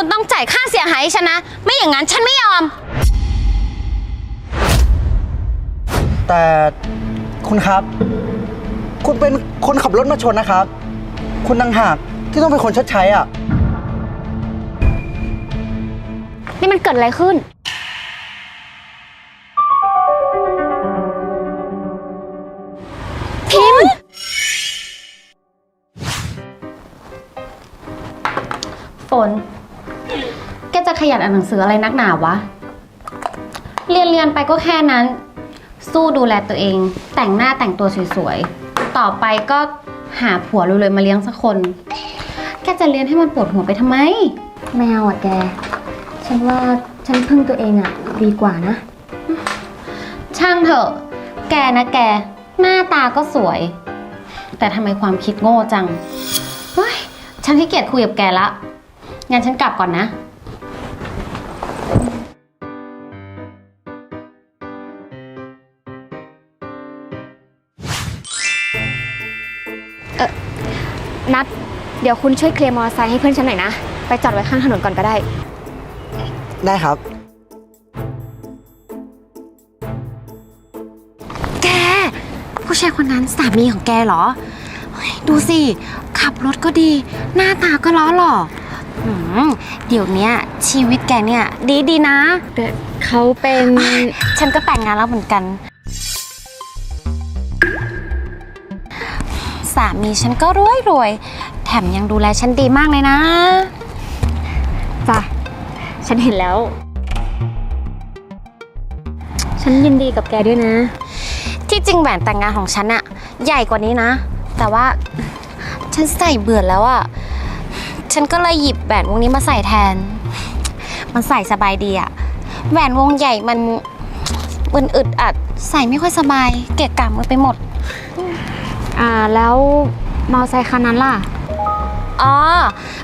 คุณต้องจ่ายค่าเสียหายให้ฉันนะ ไม่อย่างนั้นฉันไม่ยอม แต่คุณครับ คุณเป็นคนขับรถมาชนนะครับ คุณต่างหากที่ต้องเป็นคนชดใช้อะ นี่มันเกิดอะไรขึ้น แกจะขยันอ่านหนังสืออะไรนักหนาวะ เรียนเรียนไปก็แค่นั้น สู้ดูแลตัวเอง แต่งหน้าแต่งตัวสวยๆ ต่อไปก็หาผัวรวยๆมาเลี้ยงสักคน แกจะเรียนให้มันปวดหัวไปทำไมไม่เอาอะแก ฉันว่าฉันพึ่งตัวเองอะ ดีกว่านะ ช่างเถอะ แกนะแก หน้าตาก็สวย แต่ทำไมความคิดโง่จัง เฮ้ย ฉันขี้เกียจคุยกับแกละ งั้นฉันกลับก่อนนะ นัด เดี๋ยวคุณช่วยเคลียร์มอเตอร์ไซค์ให้เพื่อนฉันหน่อยนะ ไปจอดไว้ข้างถนนก่อนก็ได้ ได้ครับ แก ผู้ชายคนนั้นสามีของแกเหรอเฮ้ยดูสิ ขับรถก็ดี หน้าตาก็ล้อหล่อหืมเดี๋ยวเนี้ยชีวิตแกเนี่ย ดีดีๆนะแต่เขาเป็น ฉันก็แต่งงานแล้วเหมือนกันามีฉันก็รวยรวยๆแถมยังดูแลฉันดีมากเลยนะ จ้ะ ฉันเห็นแล้ว ฉันยินดีกับแกด้วยนะ ที่จริงแหวนแต่งงานของฉันอะใหญ่กว่านี้นะ แต่ว่าฉันใส่เบื่อแล้วอะฉันก็เลยหยิบแหวนวงนี้มาใส่แทน มันใส่สบายดีอะแหวนวงใหญ่มันมันอึดอัด ใส่ไม่ค่อยสบาย เกะกะมือไปหมด อ่าแล้วมอเตอร์ไซค์คันนั้นล่ะ อ๋อ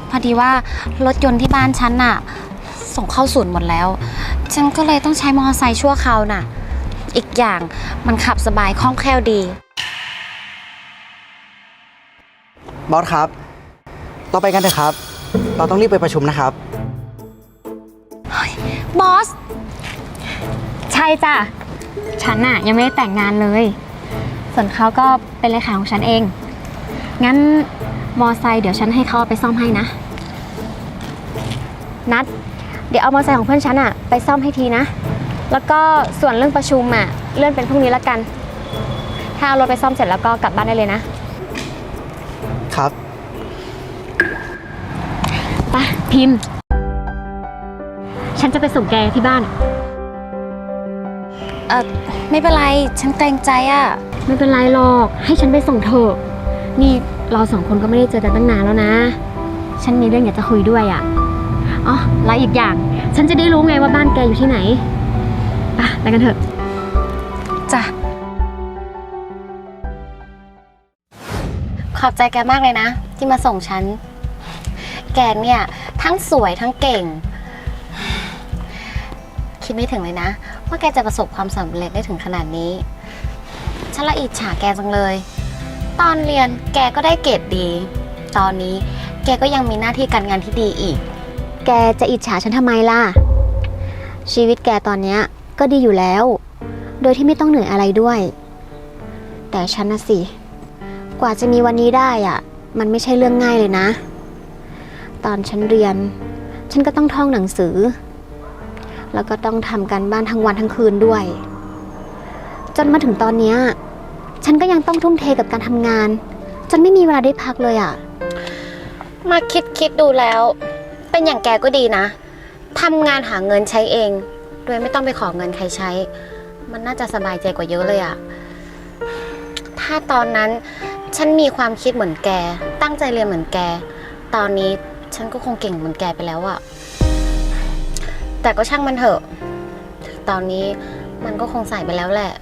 พอดีว่ารถยนต์ที่บ้านฉันน่ะ ส่งเข้าศูนย์หมดแล้ว ฉันก็เลยต้องใช้มอเตอร์ไซค์ชั่วคราวน่ะ อีกอย่างมันขับสบายคล่องแคล่วดี บอสครับ เราไปกันเถอะครับ เราต้องรีบไปประชุมนะครับ บอส ใช่จ้ะ ฉันน่ะยังไม่ได้แต่งงานเลย ส่วนเขาก็เป็นเลขาของฉันเอง งั้นมอไซค์เดี๋ยวฉันให้เขาเอาไปซ่อมให้นะ นัด เดี๋ยวเอามอไซค์ของเพื่อนฉันอะไปซ่อมให้ทีนะ แล้วก็ส่วนเรื่องประชุมอะเลื่อนเป็นพรุ่งนี้ละกัน ถ้าเอารถไปซ่อมเสร็จแล้วก็กลับบ้านได้เลยนะครับไปพิมพ์ ฉันจะไปส่งแกที่บ้าน เออไม่เป็นไร ฉันเกรงใจอะ ไม่เป็นไรหรอก ให้ฉันไปส่งเถอะ นี่เราสองคนก็ไม่ได้เจอกันตั้งนานแล้วนะ ฉันมีเรื่องอยากจะคุยด้วยอะ่ะ อ๋อ แล้วอีกอย่าง ฉันจะได้รู้ไงว่าบ้านแกอยู่ที่ไหนไปไปกันเถอะ จ้ะ ขอบใจแกมากเลยนะ ที่มาส่งฉัน แกเนี่ย ทั้งสวยทั้งเก่ง คิดไม่ถึงเลยนะ ว่าแกจะประสบความสำเร็จได้ถึงขนาดนี้ ฉันละอิจฉาแกจังเลย ตอนเรียนแกก็ได้เกรดดี ตอนนี้แกก็ยังมีหน้าที่การงานที่ดีอีก แกจะอิจฉาฉันทำไมล่ะ ชีวิตแกตอนเนี้ยก็ดีอยู่แล้ว โดยที่ไม่ต้องเหนื่อยอะไรด้วย แต่ฉันนะสิ กว่าจะมีวันนี้ได้อะมันไม่ใช่เรื่องง่ายเลยนะ ตอนฉันเรียน ฉันก็ต้องท่องหนังสือ แล้วก็ต้องทำการบ้านทั้งวันทั้งคืนด้วย จนมาถึงตอนเนี้ย ฉันก็ยังต้องทุ่มเทกับการทำงาน จนไม่มีเวลาได้พักเลยอะมาคิดคิดดูแล้ว เป็นอย่างแกก็ดีนะทำงานหาเงินใช้เอง โดยไม่ต้องไปขอเงินใครใช้ มันน่าจะสบายใจกว่าเยอะเลยอะถ้าตอนนั้นฉันมีความคิดเหมือนแก ตั้งใจเรียนเหมือนแก ตอนนี้ฉันก็คงเก่งเหมือนแกไปแล้วอะแต่ก็ช่างมันเถอะ ตอนนี้มันก็คงใส่ไปแล้วแหละ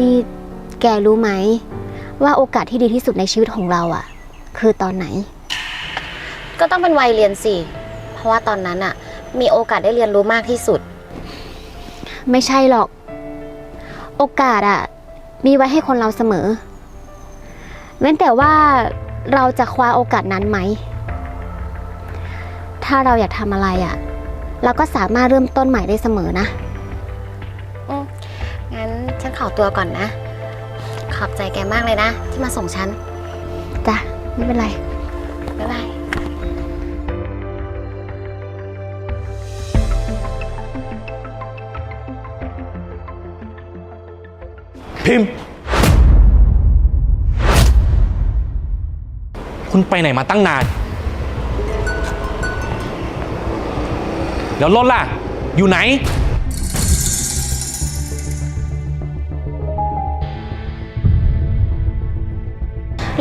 นี่แกรู้ไหม ว่าโอกาสที่ดีที่สุดในชีวิตของเราอะคือตอนไหน ก็ต้องเป็นวัยเรียนสิ เพราะว่าตอนนั้นอะมีโอกาสได้เรียนรู้มากที่สุด ไม่ใช่หรอก โอกาสอะมีไว้ให้คนเราเสมอ เว้นแต่ว่าเราจะคว้าโอกาสนั้นไหม ถ้าเราอยากทำอะไรอะ่ะเราก็สามารถเริ่มต้นใหม่ได้เสมอนะอืมงั้นฉันขอ ตัวก่อนนะ ขอบใจแกมากเลยนะ ที่มาส่งฉัน จ้ะ ไม่เป็นไร บ๊ายบาย พิมพ์ คุณไปไหนมาตั้งนาน แล้วรถล่ะ อยู่ไหน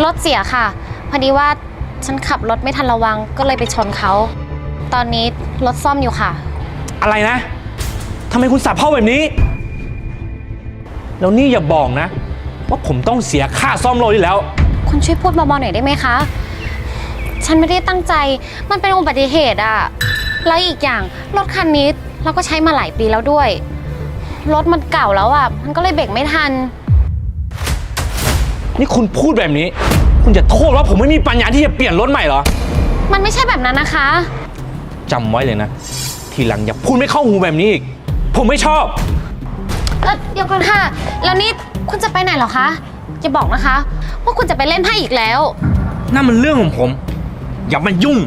รถเสียค่ะ พอดีว่าฉันขับรถไม่ทันระวังก็เลยไปชนเขา ตอนนี้รถซ่อมอยู่ค่ะ อะไรนะทำไมคุณสับเข้าแบบนี้ แล้วนี่อย่าบอกนะ ว่าผมต้องเสียค่าซ่อมรถอีกแล้ว คุณช่วยพูดเบาๆหน่อยได้ไหมคะ ฉันไม่ได้ตั้งใจ มันเป็นอุบัติเหตุอะแล้วอีกอย่างรถคันนี้เราก็ใช้มาหลายปีแล้วด้วย รถมันเก่าแล้วอะมันก็เลยเบรกไม่ทัน นี่คุณพูดแบบนี้ คุณจะโทษว่าผมไม่มีปัญญาที่จะเปลี่ยนรถใหม่เหรอ มันไม่ใช่แบบนั้นนะคะ จำไว้เลยนะ ทีหลังอย่าพูดไม่เข้าหูแบบนี้อีก ผมไม่ชอบ เออเดี๋ยวก่อนค่ะ แล้วนี่คุณจะไปไหนเหรอคะอย่าบอกนะคะ ว่าคุณจะไปเล่นไพ่อีกแล้ว นั่นมันเรื่องของผม อย่ามายุ่ง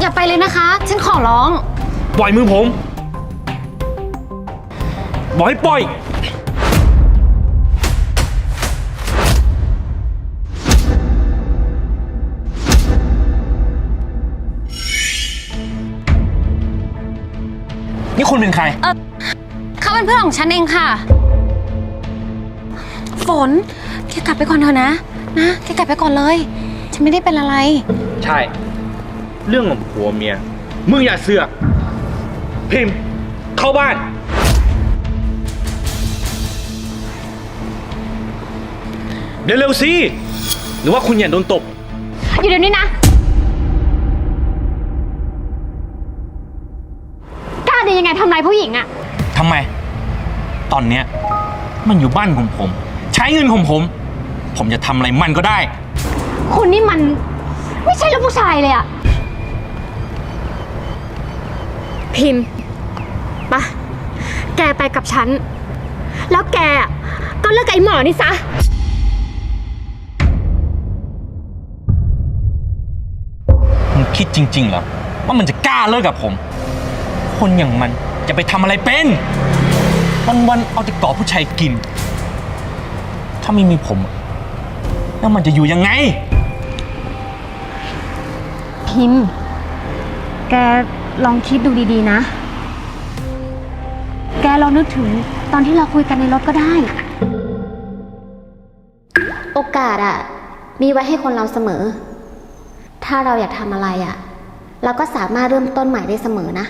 อย่าไปเลยนะคะ ฉันขอร้อง ปล่อยมือผม บอกให้ปล่อย นี่คุณเป็นใคร เออเขาเป็นเพื่อนของฉันเองค่ะ ฝนแกกลับไปก่อนเถอะนะ นะแกกลับไปก่อนเลย ฉันไม่ได้เป็นอะไร ใช่ เรื่องของผัวเมีย มึงอย่าเสือก พิมพ์ เข้าบ้าน เดี๋ยวเร็วสิ หรือว่าคุณอย่าโดนตบ อยู่เดี๋ยวนี้นะ ผู้หญิงอะทำไม ตอนเนี้ยมันอยู่บ้านของผม ใช้เงินของผม ผมจะทำอะไรมันก็ได้ คุณนี่มันไม่ใช่ลูกผู้ชายเลยอะพิมพ์ปะแกไปกับฉัน แล้วแกอะก็เลิกกับไอ้หมอนี่ซะมึงคิดจริงๆเหรอว่ามันจะกล้าเลิกกับผม คนอย่างมัน จะไปทำอะไรเป็น วันๆเอาแต่เกาะผู้ชายกิน ถ้าไม่มีผมอะแล้วมันจะอยู่ยังไง พิมพ์ แกลองคิดดูดีๆนะ แกลองนึกถึงตอนที่เราคุยกันในรถก็ได้ โอกาสอะมีไว้ให้คนเราเสมอ ถ้าเราอยากทำอะไรอะเราก็สามารถเริ่มต้นใหม่ได้เสมอนะ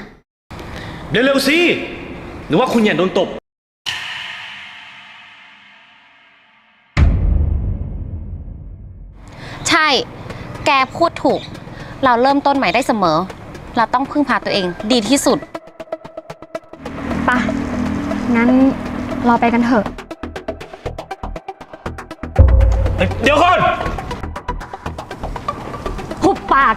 เดี๋ยวเร็วสิ หรือว่าคุณอย่าโดนตบ ใช่ แกพูดถูก เราเริ่มต้นใหม่ได้เสมอ เราต้องพึ่งพาตัวเองดีที่สุด ปะงั้นเราไปกันเถอะ เดี๋ยวก่อน หุบปาก